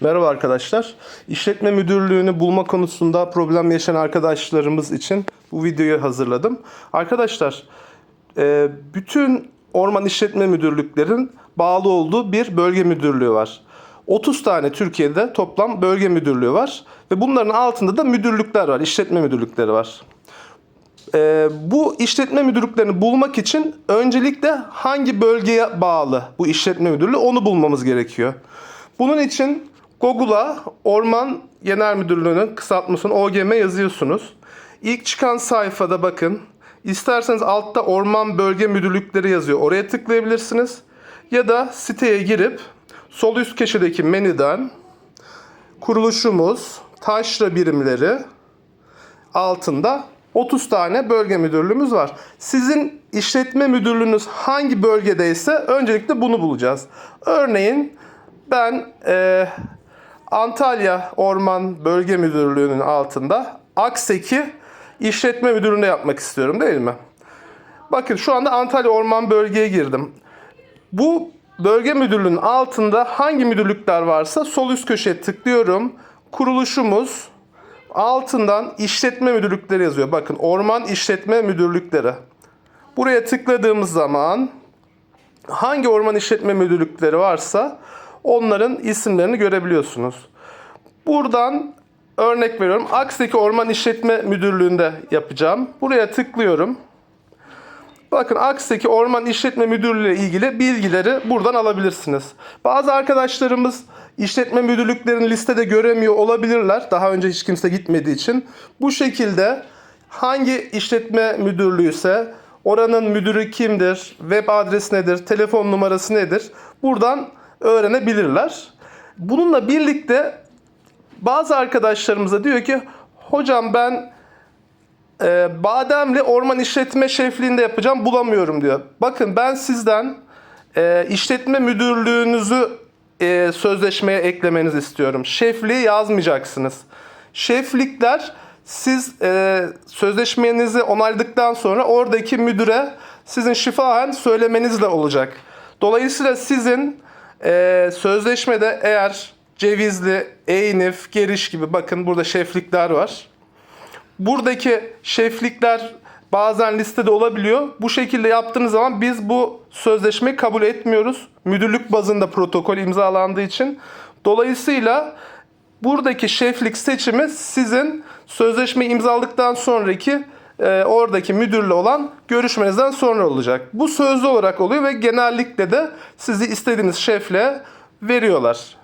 Merhaba arkadaşlar. İşletme müdürlüğünü bulma konusunda problem yaşayan arkadaşlarımız için bu videoyu hazırladım. Arkadaşlar, e, bütün orman işletme müdürlüklerin bağlı olduğu bir bölge müdürlüğü var. 30 tane Türkiye'de toplam bölge müdürlüğü var ve bunların altında da müdürlükler var, işletme müdürlükleri var. Ee, bu işletme müdürlüklerini bulmak için öncelikle hangi bölgeye bağlı bu işletme müdürlüğü onu bulmamız gerekiyor. Bunun için Google'a Orman Genel Müdürlüğü'nün kısaltmasını OGM yazıyorsunuz. İlk çıkan sayfada bakın. İsterseniz altta Orman Bölge Müdürlükleri yazıyor. Oraya tıklayabilirsiniz. Ya da siteye girip sol üst köşedeki menüden kuruluşumuz, taşra birimleri, altında 30 tane bölge müdürlüğümüz var. Sizin işletme müdürlüğünüz hangi bölgedeyse öncelikle bunu bulacağız. Örneğin ben e, Antalya Orman Bölge Müdürlüğü'nün altında Akseki işletme müdürlüğünde yapmak istiyorum değil mi? Bakın şu anda Antalya Orman Bölgeye girdim. Bu bölge müdürlüğünün altında hangi müdürlükler varsa sol üst köşeye tıklıyorum. Kuruluşumuz, altından işletme müdürlükleri yazıyor. Bakın orman işletme müdürlükleri. Buraya tıkladığımız zaman hangi orman işletme müdürlükleri varsa onların isimlerini görebiliyorsunuz. Buradan örnek veriyorum. Aks'taki orman işletme müdürlüğünde yapacağım. Buraya tıklıyorum. Bakın Aks'taki Orman İşletme Müdürlüğü ile ilgili bilgileri buradan alabilirsiniz. Bazı arkadaşlarımız işletme müdürlüklerini listede göremiyor olabilirler. Daha önce hiç kimse gitmediği için. Bu şekilde hangi işletme müdürlüğü ise oranın müdürü kimdir, web adresi nedir, telefon numarası nedir buradan öğrenebilirler. Bununla birlikte bazı arkadaşlarımıza diyor ki hocam ben e, Bademli Orman İşletme Şefliğinde yapacağım bulamıyorum diyor. Bakın ben sizden e, işletme müdürlüğünüzü e, sözleşmeye eklemenizi istiyorum. Şefliği yazmayacaksınız. Şeflikler siz e, sözleşmenizi onayladıktan sonra oradaki müdüre sizin şifahen söylemenizle olacak. Dolayısıyla sizin e, sözleşmede eğer Cevizli, Eynif, Geriş gibi bakın burada şeflikler var. Buradaki şeflikler bazen listede olabiliyor. Bu şekilde yaptığınız zaman biz bu sözleşmeyi kabul etmiyoruz. Müdürlük bazında protokol imzalandığı için. Dolayısıyla buradaki şeflik seçimi sizin sözleşme imzaladıktan sonraki e, oradaki müdürle olan görüşmenizden sonra olacak. Bu sözlü olarak oluyor ve genellikle de sizi istediğiniz şefle veriyorlar.